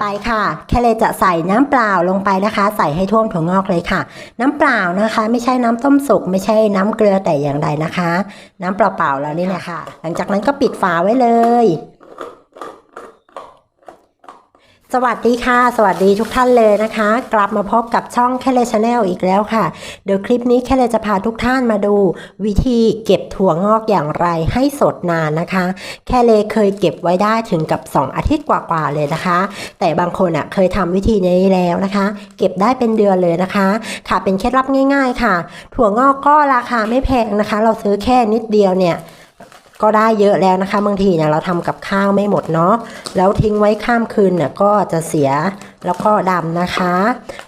ไปค่ะ แค่เลยจะใส่น้ำเปล่าลงไปนะคะ ใส่ให้ท่วมถั่วงอกเลยค่ะ น้ำเปล่านะคะ ไม่ใช่น้ำต้มสุกไม่ใช่น้ำเกลือแต่อย่างใดนะคะ น้ำเปล่าๆแล้วนี่นะคะ หลังจากนั้นก็ปิดฝาไว้เลย สวัสดีค่ะ สวัสดีทุกท่านเลยนะคะ กลับมาพบกับช่องแคเลชาแนลอีกแล้วค่ะ เดี๋ยวคลิปนี้แคเลจะพาทุกท่านมาดูวิธีเก็บถั่วงอกอย่างไรให้สดนานนะคะ แคเลเคยเก็บไว้ได้ถึงกับ 2 อาทิตย์กว่าๆเลยนะคะ แต่บางคนอะเคยทำวิธีนี้แล้วนะคะ เก็บได้เป็นเดือนเลยนะคะ ค่ะเป็นเคล็ดลับง่าย ๆ ค่ะ ถั่วงอกก็ราคาไม่แพงนะคะ เราซื้อแค่นิดเดียวเนี่ย ก็ได้เยอะแล้วนะคะบางทีเนี่ยเราทำกับข้าวไม่หมดเนาะแล้วทิ้งไว้ข้ามคืนเนี่ยก็จะเสียแล้วก็ดำนะคะ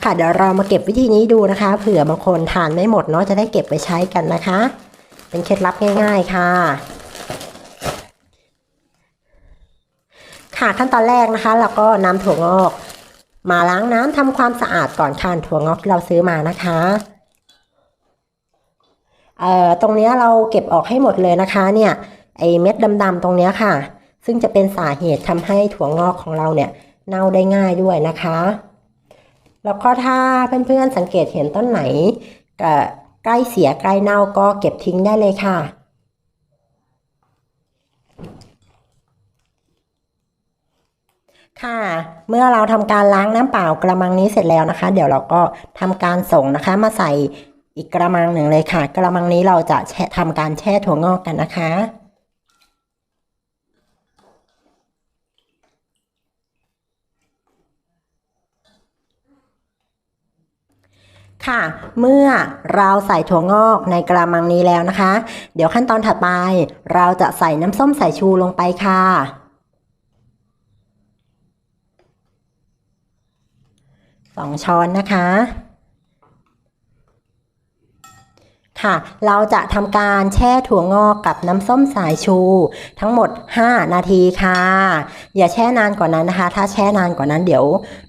ค่ะเดี๋ยวเรามาเก็บวิธีนี้ดูนะคะ เผื่อบางคนทานไม่หมดเนาะจะได้เก็บไปใช้กันนะคะ เป็นเคล็ดลับง่าย ๆค่ะค่ะขั้นตอนแรกนะคะเราก็นำถั่วงอก มาล้างน้ำทำความสะอาดก่อนค่ะถั่วงอกที่เราซื้อมานะคะเอ่อตรงนี้เราเก็บออกให้หมดเลยนะคะเนี่ย ไอเม็ดดำๆตรงนี้ค่ะ ซึ่งจะเป็นสาเหตุทำให้ถั่วงอกของเราเนี่ยเน่าได้ง่ายด้วยนะคะ แล้วก็ถ้าเพื่อนๆสังเกตเห็นต้นไหนก็ใกล้เสียใกล้เน่าก็เก็บทิ้งได้เลยค่ะค่ะ เมื่อเราทำการล้างน้ำเปล่ากระมังนี้เสร็จแล้วนะคะ เดี๋ยวเราก็ทำการส่งนะคะ มาใส่อีกกระมังหนึ่งเลยค่ะ กระมังนี้เราจะทำการแช่ถั่วงอกกันนะคะ ค่ะ เมื่อเราใส่ถั่วงอกในกระมังนี้แล้วนะคะ เดี๋ยวขั้นตอนถัดไป เราจะใส่น้ำส้มสายชูลงไปค่ะ สองช้อนนะคะ ค่ะ เราจะทำการแช่ถั่วงอกกับน้ำส้มสายชู ทั้งหมด 5 นาทีค่ะ อย่าแช่นานกว่านั้นนะคะ ถ้าแช่นานกว่านั้นเดี๋ยว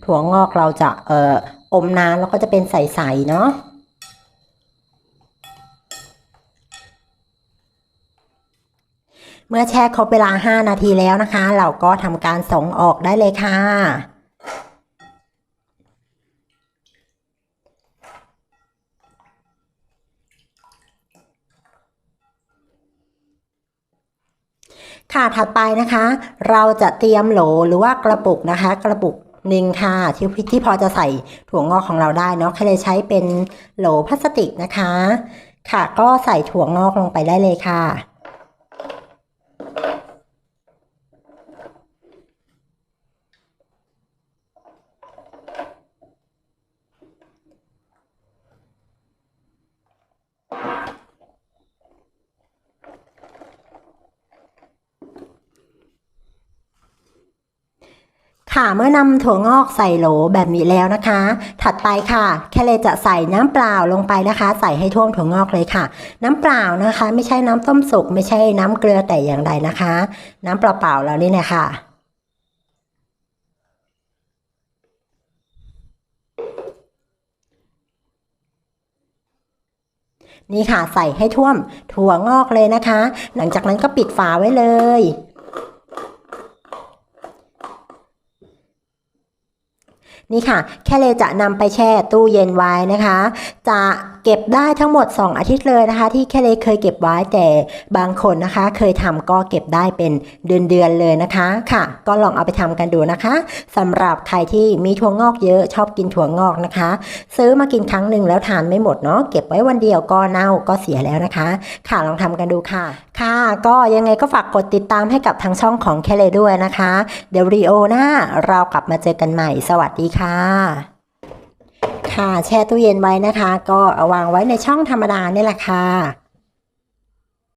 ถั่วงอกเราจะเอ่อ อมน้ำแล้วก็จะเป็นใสๆเนาะเมื่อแช่ครบเวลา 5 นาทีแล้วนะคะ เราก็ทำการส่งออกได้เลยค่ะ ค่ะถัดไปนะคะ เราจะเตรียมโหลหรือว่ากระปุกนะคะ กระปุก หนึ่งค่ะที่ที่พอจะใส่ถั่วงอกของเราได้เนาะแค่เลยใช้เป็นโหลพลาสติกนะคะ ค่ะก็ใส่ถั่วงอกลงไปได้เลยค่ะ ค่ะเมื่อนำถั่วงอกใส่โหลแบบนี้แล้วนะคะ ถัดไปค่ะ แค่เลยจะใส่น้ำเปล่าลงไปนะคะ ใส่ให้ท่วมถั่วงอกเลยค่ะ น้ำเปล่านะคะ ไม่ใช่น้ำต้มสุกไม่ใช่น้ำเกลือแต่อย่างใดนะคะ น้ำเปล่าๆแล้วนี่นะคะนี่ค่ะใส่ให้ท่วมถั่วงอกเลยนะคะ หลังจากนั้นก็ปิดฝาไว้เลย นี่ค่ะ แค่เลยจะนำไปแช่ตู้เย็นไว้นะคะ จะเก็บได้ทั้งหมด 2 อาทิตย์เลยนะคะ ที่แค่เลยเคยเก็บไว้แต่บางคนนะคะ เคยทำก็เก็บได้เป็นเดือนๆเลยนะคะค่ะ ก็ลองเอาไปทำกันดูนะคะสำหรับใครที่มีถั่วงอกเยอะชอบกินถั่วงอกนะคะ ซื้อมากินครั้งหนึ่งแล้วทานไม่หมดเนาะเก็บไว้วันเดียวก็เน่าก็เสียแล้วนะคะ ค่ะลองทำกันดูค่ะ ค่ะ ก็ยังไงก็ฝากกดติดตามให้กับทางช่องของแคเลด้วยนะคะ เดี๋ยวรีโอหน้าเรากลับมาเจอกันใหม่ สวัสดีค่ะ ค่ะแช่ตู้เย็นไว้นะคะ ก็เอาวางไว้ในช่องธรรมดานี่แหละค่ะ